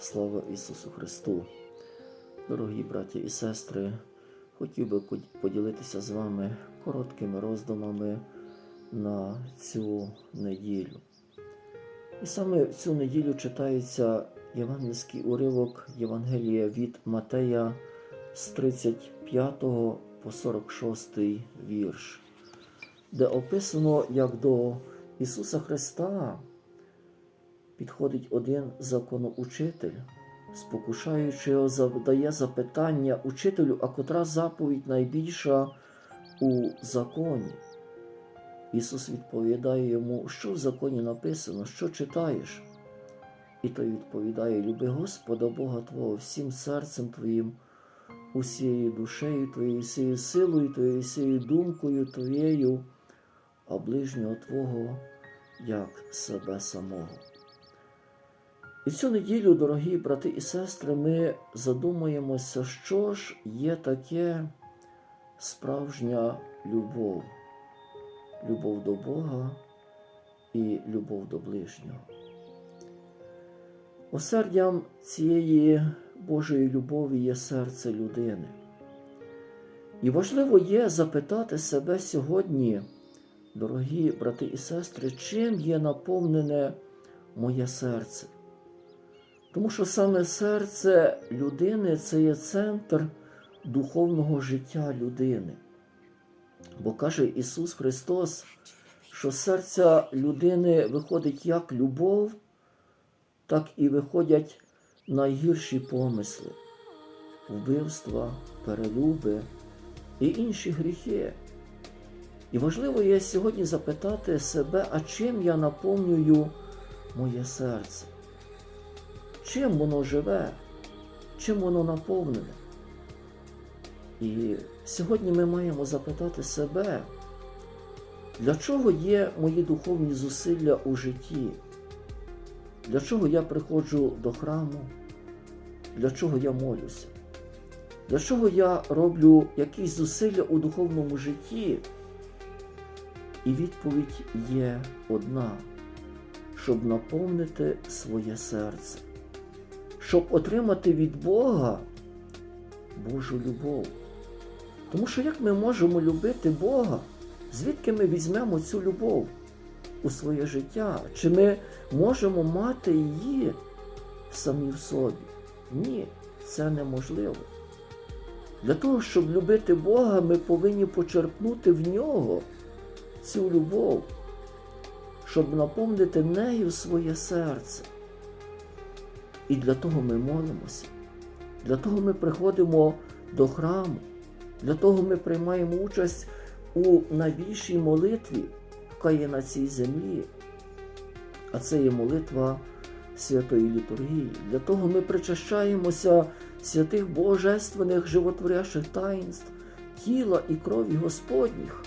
Слава Ісусу Христу! Дорогі браті і сестри, хотів би поділитися з вами короткими роздумами на цю неділю. І саме в цю неділю читається євангельський уривок Євангелія від Матея з 35 по 46 вірш, де описано, як до Ісуса Христа підходить один законоучитель, спокушаючи його, задає запитання учителю, а котра заповідь найбільша у законі. Ісус відповідає йому, що в законі написано, що читаєш. І той відповідає: Люби Господа Бога Твого всім серцем Твоїм, усією душею Твоєю, всією силою Твоєю, всією думкою Твоєю, а ближнього Твого як себе самого. І цю неділю, дорогі брати і сестри, ми задумаємося, що ж є таке справжня любов, любов до Бога і любов до ближнього. Осердям цієї Божої любові є серце людини. І важливо є запитати себе сьогодні, дорогі брати і сестри, чим є наповнене моє серце. Тому що саме серце людини це є центр духовного життя людини. Бо каже Ісус Христос, що з серця людини виходить як любов, так і виходять найгірші помисли, вбивства, перелюби і інші гріхи. І важливо є сьогодні запитати себе, а чим я наповнюю моє серце? Чим воно живе, чим воно наповнене? І сьогодні ми маємо запитати себе, для чого є мої духовні зусилля у житті? Для чого я приходжу до храму? Для чого я молюся? Для чого я роблю якісь зусилля у духовному житті? І відповідь є одна, щоб наповнити своє серце, щоб отримати від Бога Божу любов. Тому що як ми можемо любити Бога, звідки ми візьмемо цю любов у своє життя? Чи ми можемо мати її самі в собі? Ні, це неможливо. Для того, щоб любити Бога, ми повинні почерпнути в нього цю любов, щоб наповнити нею своє серце. І для того ми молимося, для того ми приходимо до храму, для того ми приймаємо участь у найбільшій молитві, яка є на цій землі. А це є молитва святої літургії. Для того ми причащаємося святих божественних животворящих таїнств, тіла і крові Господніх.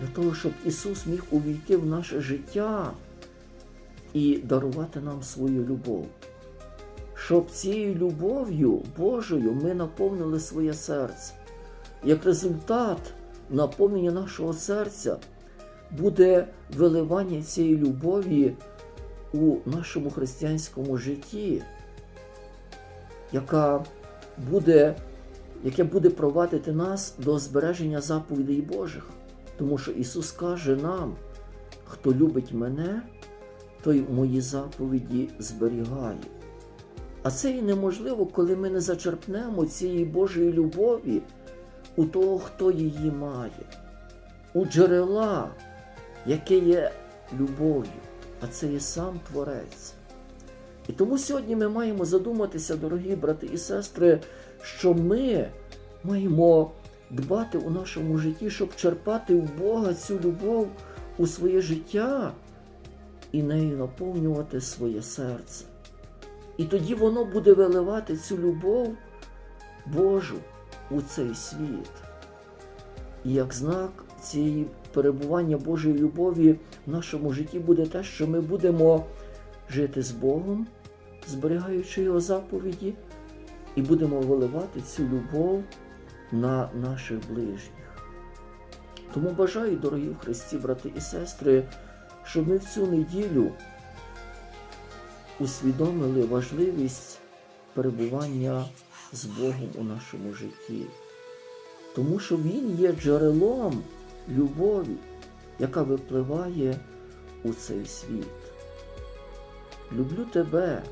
Для того, щоб Ісус міг увійти в наше життя і дарувати нам свою любов. Щоб цією любов'ю Божою ми наповнили своє серце. Як результат наповнення нашого серця буде виливання цієї любові у нашому християнському житті, яка буде, яке буде провадити нас до збереження заповідей Божих. Тому що Ісус каже нам, хто любить мене, той мої заповіді зберігає. А це і неможливо, коли ми не зачерпнемо цієї Божої любові у того, хто її має, у джерела, яке є любов'ю, а це є сам Творець. І тому сьогодні ми маємо задуматися, дорогі брати і сестри, що ми маємо дбати у нашому житті, щоб черпати в Бога цю любов у своє життя і нею наповнювати своє серце. І тоді воно буде виливати цю любов Божу у цей світ. І як знак цієї перебування Божої любові в нашому житті буде те, що ми будемо жити з Богом, зберігаючи Його заповіді, і будемо виливати цю любов на наших ближніх. Тому бажаю, дорогі в Христі, брати і сестри, щоб ми в цю неділю усвідомили важливість перебування з Богом у нашому житті. Тому що Він є джерелом любові, яка випливає у цей світ. Люблю тебе,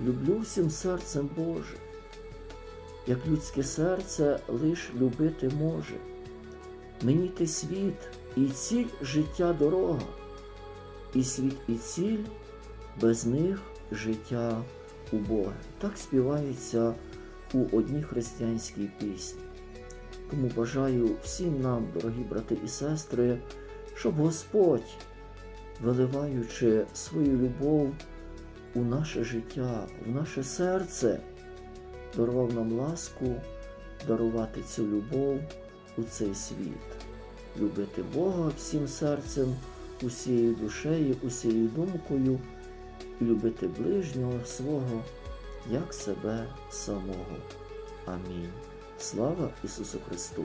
люблю всім серцем Боже, як людське серце лиш любити може. Мені ти світ і ціль життя дорога, і світ і ціль без них життя у Бога. Так співається у одній християнській пісні. Тому бажаю всім нам, дорогі брати і сестри, щоб Господь, виливаючи свою любов у наше життя, в наше серце, дарував нам ласку дарувати цю любов у цей світ, любити Бога всім серцем, усією душею, усією думкою любити ближнього свого, як себе самого. Амінь. Слава Ісусу Христу!